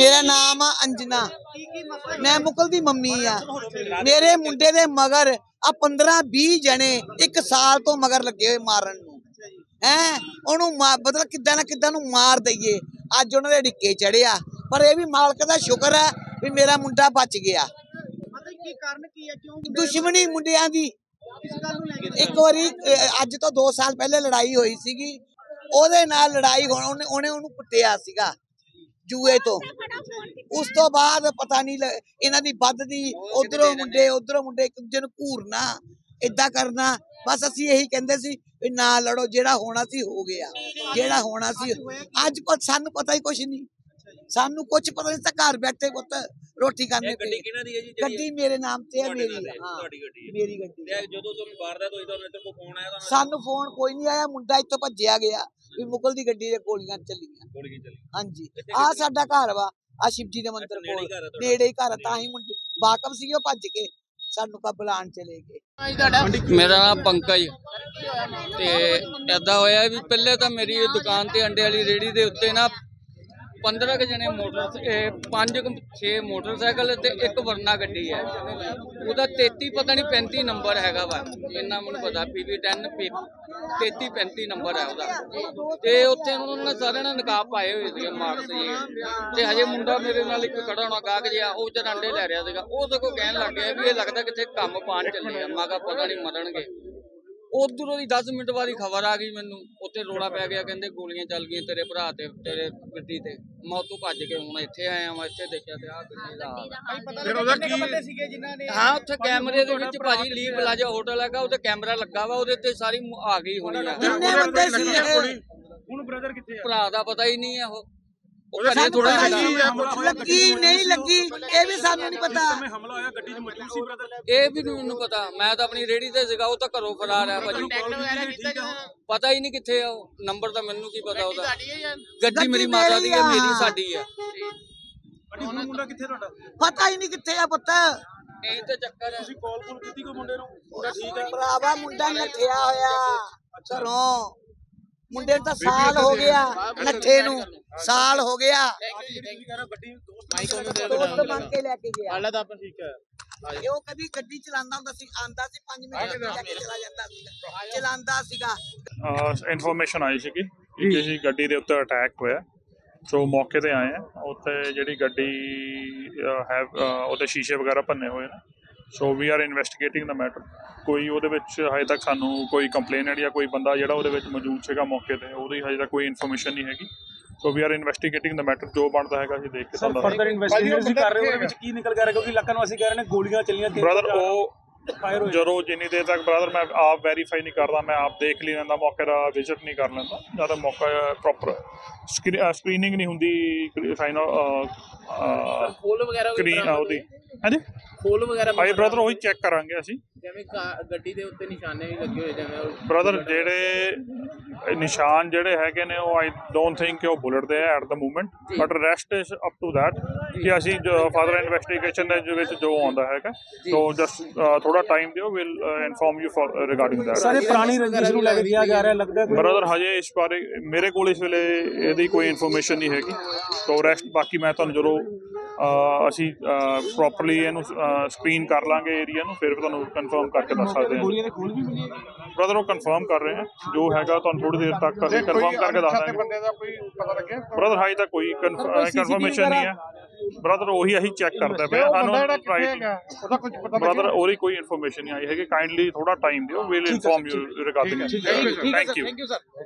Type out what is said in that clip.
ਮੇਰਾ ਨਾਮ ਆ ਅੰਜਨਾ। ਮੈਂ ਮੁਕਲ ਦੀ ਮੰਮੀ ਆ। ਮੇਰੇ ਮੁੰਡੇ ਦੇ ਮਗਰ ਆ 15 20 ਜਣੇ ਇੱਕ ਸਾਲ ਤੋਂ ਮਗਰ ਲੱਗੇ ਹੋਏ ਮਾਰਨ ਨੂੰ। ਹੈ? ਉਹਨੂੰ ਮਤਲਬ ਕਿੱਦਾਂ ਨਾ ਕਿੱਦਾਂ ਨੂੰ ਮਾਰ ਦਈਏ। ਅੱਜ ਉਹਨਾਂ ਦੇ ਡਿੱਕੇ ਚੜਿਆ। ਪਰ ਇਹ ਵੀ ਮਾਲਕ ਦਾ ਸ਼ੁਕਰ ਹੈ ਵੀ ਮੇਰਾ ਮੁੰਡਾ ਬਚ ਗਿਆ। ਕੀ ਕਾਰਨ ਕੀ ਹੈ ਕਿਉਂ ਦੁਸ਼ਮਣੀ ਮੁੰਡਿਆਂ ਦੀ। ਇੱਕ ਵਾਰੀ ਅੱਜ ਤੋਂ 2 ਸਾਲ ਪਹਿਲੇ ਲੜਾਈ ਹੋਈ ਸੀਗੀ। ਉਹਦੇ ਨਾਲ ਲੜਾਈ ਹੋਣ ਉਹਨੇ ਉਹਨੂੰ ਕੁੱਟਿਆ ਸੀਗਾ। ਜੂਏ ਤੋਂ। ਉਸ ਤੋਂ ਬਾਅਦ ਪਤਾ ਨਹੀਂ ਇਹਨਾਂ ਦੀ ਵੱਧਦੀ ਉਧਰੋਂ ਮੁੰਡੇ ਉਧਰੋਂ ਮੁੰਡੇ ਇੱਕ ਦੂਜੇ ਨੂੰ ਘੂਰਨਾ ਇਦਾਂ ਕਰਨਾ ਬਸ ਅਸੀਂ ਇਹੀ ਕਹਿੰਦੇ ਸੀ ਵੀ ਨਾ ਲੜੋ ਜਿਹੜਾ ਹੋਣਾ ਸੀ ਹੋ ਗਿਆ। ਜਿਹੜਾ ਹੋਣਾ ਸੀ। ਅੱਜ ਕੋ? ਸਾਨੂੰ ਪਤਾ ਹੀ ਕੁਛ ਨਹੀਂ। ਸਾਨੂੰ ਕੁਝ ਪਤਾ ਨਹੀਂ ਤਾਂ ਘਰ ਬੈਠੇ ਪੁੱਤ। ਰੋਟੀ ਖਾਣੇ ਗੱਡੀ ਕਿਹਨਾਂ ਦੀ ਹੈ ਜੀ ਗੱਡੀ ਮੇਰੇ ਨਾਮ ਤੇ ਹੈ ਮੇਰੀ ਹੈ, ਹਾਂ ਤੁਹਾਡੀ ਗੱਡੀ ਹੈ। ਮੇਰੀ ਗੱਡੀ ਤੇ ਜਦੋਂ ਤੁਹਾਨੂੰ ਵਾਰਦਾਤ ਹੋਈ ਤੁਹਾਨੂੰ ਇੱਥੇ ਕੋਈ ਫੋਨ ਆਇਆ ਤੁਹਾਨੂੰ ਸਾਨੂੰ ਫੋਨ ਕੋਈ ਨਹੀਂ ਆਇਆ ਮੁੰਡਾ ਇੱਥੋਂ ਭੱਜਿਆ ਗਿਆ ਵੀ ਮੁਗਲ ਦੀ ਗੱਡੀ ਦੇ ਗੋਲੀਆਂ ਚੱਲੀਆਂ। ਕੀ ਹਾਂਜੀ। ਆ? ਸਾਡਾ ਘਰ ਵਾ ਆ ਸ਼ਿਵਜੀ ਦੇ ਮੰਦਿਰ ਹੀ ਕੋਲ। ਹੈ। ਨੇੜੇ ਹੀ ਘਰ ਤਾਂ ਹੀ ਮੁੰਡੇ ਬਾਕਮ ਸੀਗੇ ਉਹ ਭੱਜ ਕੇ ਸਾਨੂੰ ਕਾ ਬੁਲਾਣ ਚਲੇ ਗਏ। ਮੇਰਾ ਨਾਮ ਪੰਕਜ ਤੇ ਏਦਾਂ ਹੋਇਆ ਵੀ ਪਹਿਲੇ ਤਾਂ ਮੇਰੀ ਦੁਕਾਨ ਤੇ ਅੰਡੇ ਵਾਲੀ ਰੇੜੀ ਦੇ ਉੱਤੇ ਨਾ 15 ਕੁ ਜਣੇ ਮੋਟਰ ਇਹ ਪੰਜ 6 ਮੋਟਰਸਾਈਕਲ ਤੇ ਇੱਕ ਵਰਨਾ ਗੱਡੀ ਹੈ। ਉਹਦਾ 33 ਪਤਾ ਨਹੀਂ 35 ਨੰਬਰ ਹੈਗਾ ਵਾ। ਇੰਨਾ ਮੈਨੂੰ ਪਤਾ ਪੀਵੀ 10 33 35 ਨੰਬਰ ਹੈ ਉਹਦਾ। ਤੇ ਉੱਥੇ ਉਹਨਾਂ ਨੇ ਸਾਰਿਆਂ ਨੇ ਨਕਾਬ ਪਾਏ ਹੋਏ ਸੀਗੇ ਮਾਰਕਸ ਜੀ ਤੇ ਹਜੇ ਮੁੰਡਾ ਮੇਰੇ ਨਾਲ ਇੱਕ ਖੜਾ ਹੋਣਾ ਗਾਹਕ ਜਿਹਾ, ਉਹ ਜਦ ਲੈ ਰਿਹਾ ਸੀਗਾ। ਉਹ ਸਗੋਂ ਕਹਿਣ ਲੱਗ ਗਿਆ ਵੀ ਇਹ ਲੱਗਦਾ ਕਿੱਥੇ ਕੰਮ ਪਾਣ ਚੱਲੇ ਆ ਮਾਗਾ ਪਤਾ ਨਹੀਂ ਮਰਨਗੇ। ਉਧਰੋਂ ਦੀ 10 ਮਿੰਟ ਬਾਅਦ ਹੀ ਖਬਰ ਆ ਗਈ ਮੈਨੂੰ ਉੱਥੇ ਰੋਲਾ ਪੈ ਗਿਆ ਕਹਿੰਦੇ ਗੋਲੀਆਂ ਚੱਲ ਗਈਆਂ ਤੇਰੇ ਭਰਾ ਤੇ ਤੇਰੇ ਗੱਡੀ ਤੇ। ਮੈਂ ਉੱਥੋਂ ਭੱਜ ਕੇ ਹੁਣ ਇੱਥੇ ਆਇਆ ਮੈਂ ਇੱਥੇ ਦੇਖਿਆ ਤੇ ਆਹ ਗੱਡੀ ਦਾ ਆ। ਪਤਾ ਲੱਗਾ ਕਿੰਨੇ ਬੰਦੇ ਸੀਗੇ ਜਿਨ੍ਹਾਂ ਨੇ ਹਾਂ ਉੱਥੇ ਕੈਮਰੇ ਦੇ ਵਿੱਚ ਭਾਜੀ ਲੀ ਪਲਾਜ਼ਾ ਹੋਟਲ ਹੈਗਾ ਉਹਦੇ ਕੈਮਰਾ ਲੱਗਾ ਵਾ ਉਹਦੇ ਤੇ ਸਾਰੀ ਆ ਗਈ ਹੋਣੀ ਆ? ਹੁਣ ਬ੍ਰਦਰ ਕਿੱਥੇ ਆ? ਭਰਾ ਦਾ ਪਤਾ ਹੀ ਨਹੀਂ ਆ ਉਹ। ਉਹਦੇ ਸਾਨੂੰ ਥੋੜਾ ਪਤਾ ਜਿਹਾ ਹੀ ਨਹੀਂ, ਲੱਗੀ ਨਹੀਂ ਲੱਗੀ ਇਹ ਵੀ ਸਾਨੂੰ ਨਹੀਂ ਪਤਾ। ਹਮਲਾ ਹੋਇਆ ਗੱਡੀ 'ਚ ਮੌਜੂਦ ਸੀ ਬ੍ਰਦਰ ਇਹ ਵੀ ਨੀ ਮੈਨੂੰ ਪਤਾ। ਮੈਂ ਤਾਂ ਆਪਣੀ ਰੇੜੀ ਤੇ ਸੀਗਾ ਉਹ ਤਾਂ ਘਰੋਂ ਫਰਾਰ ਆ ਭਾਜੀ। ਪਤਾ ਹੀ ਨਹੀਂ ਕਿੱਥੇ ਆ ਉਹ। ਨੰਬਰ ਤਾਂ ਮੈਨੂੰ ਕੀ ਪਤਾ ਉਹਦਾ। ਗੱਡੀ ਮੇਰੀ ਮਾਤਾ ਦੀ ਹੈ ਮੇਰੀ ਸਾਡੀ ਆ। ਗੱਡੀ ਹੁਣ ਮੁੰਡਾ ਕਿੱਥੇ ਤੁਹਾਡਾ? ਪਤਾ ਹੀ ਨਹੀਂ ਕਿੱਥੇ ਆ ਪੁੱਤ। ਇਹ ਤਾਂ ਚੱਕਰ ਹੈ ਤੁਸੀਂ ਕਾਲ ਕੀਤੀ ਕੋਈ ਮੁੰਡੇ ਨੂੰ? ਮੁੰਡਾ ਠੀਕ ਹੈ ਭਰਾਵਾ ਮੁੰਡਾ ਨੱਠਿਆ ਹੋਇਆ ਘਰੋਂ। ਮੁੰਡੇ ਨੂੰ ਤਾਂ ਸਾਲ ਹੋ ਗਿਆ ਨੱਠੇ ਨੂੰ ਸਾਲ ਹੋ ਗਿਆ। ਦੋਸਤ ਦੋਸਤ ਮੰਗ ਕੇ ਲੈ ਕੇ ਗਿਆ। ਹਾਲਾ ਤਾਂ ਠੀਕ ਹੈ। ਇਹ ਉਹ ਕਦੀ ਗੱਡੀ ਚਲਾਉਂਦਾ ਹੁੰਦਾ ਸੀ ਆਂਦਾ ਸੀ 5 ਮਿੰਟ ਜਾ ਕੇ ਚਲਾ ਜਾਂਦਾ ਸੀਗਾ ਚਲਾਉਂਦਾ ਸੀਗਾ। ਇਨਫੋਰਮੇਸ਼ਨ ਆਈ ਸੀਗੀ ਕਿ ਕਿਸੇ ਗੱਡੀ ਦੇ ਉੱਤੇ ਅਟੈਕ ਹੋਇਆ। ਸੋ ਮੌਕੇ ਤੇ ਆਏ ਆ। ਉੱਥੇ ਜਿਹੜੀ ਗੱਡੀ ਹੈ ਉਹਦੇ ਸ਼ੀਸ਼ੇ ਵਗੈਰਾ ਭੰਨੇ ਹੋਏ ਨੇ। So we are investigating the matter ਕੋਈ ਉਹਦੇ ਵਿੱਚ ਹਜੇ ਤੱਕ ਸਾਨੂੰ ਕੋਈ ਕੰਪਲੇਨਟ ਜਾਂ ਕੋਈ ਬੰਦਾ ਜਿਹੜਾ ਉਹਦੇ ਵਿੱਚ ਮੌਜੂਦ ਸੀਗਾ ਮੌਕੇ ਤੇ ਉਹਦੀ ਹਜੇ ਤੱਕ ਕੋਈ ਇਨਫੋਰਮੇਸ਼ਨ ਨਹੀਂ ਹੈਗੀ। So we are investigating the matter ਜੋ ਬਣਦਾ ਹੈਗਾ ਅਸੀਂ ਦੇਖ ਕੇ ਤੁਹਾਨੂੰ ਫਰਦਰ ਇਨਵੈਸਟੀਗੇਸ਼ਨ ਕਰ ਰਹੇ ਹੋ ਉਹਦੇ ਵਿੱਚ ਕੀ ਨਿਕਲ ਕੇ ਆ ਰਿਹਾ ਕਿਉਂਕਿ ਲੱਖਾਂ ਨੂੰ ਅਸੀਂ ਕਹਿ ਰਹੇ ਨੇ ਗੋਲੀਆਂ ਚੱਲੀਆਂ ਬ੍ਰਦਰ ਉਹ ਜਦੋਂ ਜਿੰਨੀ ਦੇਰ ਤੱਕ ਬ੍ਰਦਰ ਮੈਂ ਆਪ ਵੈਰੀਫਾਈ ਨਹੀਂ ਕਰਦਾ ਮੈਂ ਆਪ ਦੇਖ ਲਈ ਲੈਂਦਾ ਮੌਕੇ ਦਾ ਵਿਜ਼ਿਟ ਨਹੀਂ ਕਰ ਲੈਂਦਾ ਜ਼ਿਆਦਾ ਮੌਕਾ ਪ੍ਰੋਪਰ ਸਕਰੀਨਿੰਗ ਨਹੀਂ ਹੁੰਦੀ ਫਾਈਨਲ ਖੋਲ ਵਗੈਰਾ ਸਕਰੀਨ ਉਹਦੀ। ਹਾਂਜੀ? ਖੋਲ ਵਗੈਰਾ ਭਾਈ ਬ੍ਰਦਰ ਉਹੀ ਚੈੱਕ ਕਰਾਂਗੇ ਅਸੀਂ। ਜਿਵੇਂ ਗੱਡੀ ਦੇ ਉੱਤੇ ਨਿਸ਼ਾਨੇ ਵੀ ਲੱਗੇ ਹੋਏ ਜਿਵੇਂ ਬ੍ਰਦਰ ਜਿਹੜੇ ਨਿਸ਼ਾਨ ਜਿਹੜੇ ਹੈਗੇ ਨੇ ਉਹ ਆਈ ਡੋਨਟ ਥਿੰਕ ਉਹ ਬੁਲਟ ਦੇ at the moment but rest is up to that ਕਿ ਅਸੀਂ ਫਰਦਰ ਇਨਵੈਸਟੀਗੇਸ਼ਨ ਦੇ ਵਿੱਚ ਜੋ ਆਉਂਦਾ ਹੈਗਾ ਸੋ ਜਸਟ ਥੋੜਾ ਟਾਈਮ ਦਿਓ will inform you regarding that ਸਾਰੇ ਪੁਰਾਣੀ ਰੰਜਿਸ਼ ਨੂੰ ਲੈ ਕੇ ਕਿਹਾ ਜਾ ਰਿਹਾ ਲੱਗਦਾ ਕੋਈ ਬ੍ਰਦਰ ਹਜੇ ਇਸ ਬਾਰੇ ਮੇਰੇ ਕੋਲ ਇਸ ਵੇਲੇ ਇਹਦੀ ਕੋਈ ਇਨਫੋਰਮੇਸ਼ਨ ਨਹੀਂ ਹੈਗੀ ਸੋ ਰੈਸਟ ਬਾਕੀ ਮੈਂ ਤੁਹਾਨੂੰ ਜਦੋਂ ਅਸੀਂ ਪ੍ਰੋਪਰਲੀ ਇਹਨੂੰ ਸਕਰੀਨ ਕਰ ਲਾਂਗੇ ਏਰੀਆ ਨੂੰ ਫਿਰ ਤੁਹਾਨੂੰ ਕਨਫਰਮ ਕਰਕੇ ਦੱਸ ਸਕਦੇ ਹਾਂ। ਗੋਲੀਆਂ ਦੇ ਖੋਲ ਵੀ ਮਿਲੇ ਬ੍ਰਦਰ ਉਹ ਕਨਫਰਮ ਕਰ ਰਹੇ ਹਾਂ। ਜੋ ਹੈਗਾ ਤੁਹਾਨੂੰ ਥੋੜੀ ਦੇਰ ਤੱਕ ਅਸੀਂ ਕਨਫਰਮ ਕਰਕੇ ਦੱਸ ਦਾਂਗੇ। ਬੰਦੇ ਦਾ ਕੋਈ ਪਤਾ ਲੱਗਿਆ ਬ੍ਰਦਰ ਹਾਈ ਤਾਂ ਕੋਈ ਕਨਫਰਮੇਸ਼ਨ ਨਹੀਂ ਹੈ। ਬ੍ਰਦਰ ਉਹੀ ਅਸੀਂ ਚੈੱਕ ਕਰਦੇ ਪਏ ਹਾਂ। ਬੰਦਾ ਜਿਹੜਾ ਕਿੱਥੇ right- ਹੈਗਾ ਉਹਦਾ ਕੁਝ ਪਤਾ ਬ੍ਰਦਰ ਉਹਦੀ ਕੋਈ ਇਨਫੋਰਮੇਸ਼ਨ ਨਹੀਂ ਆਈ ਹੈਗੀ। ਕਾਈਂਡਲੀ ਥੋੜਾ ਟਾਈਮ ਦਿਓ। Will inform you regarding thank you thank you sir.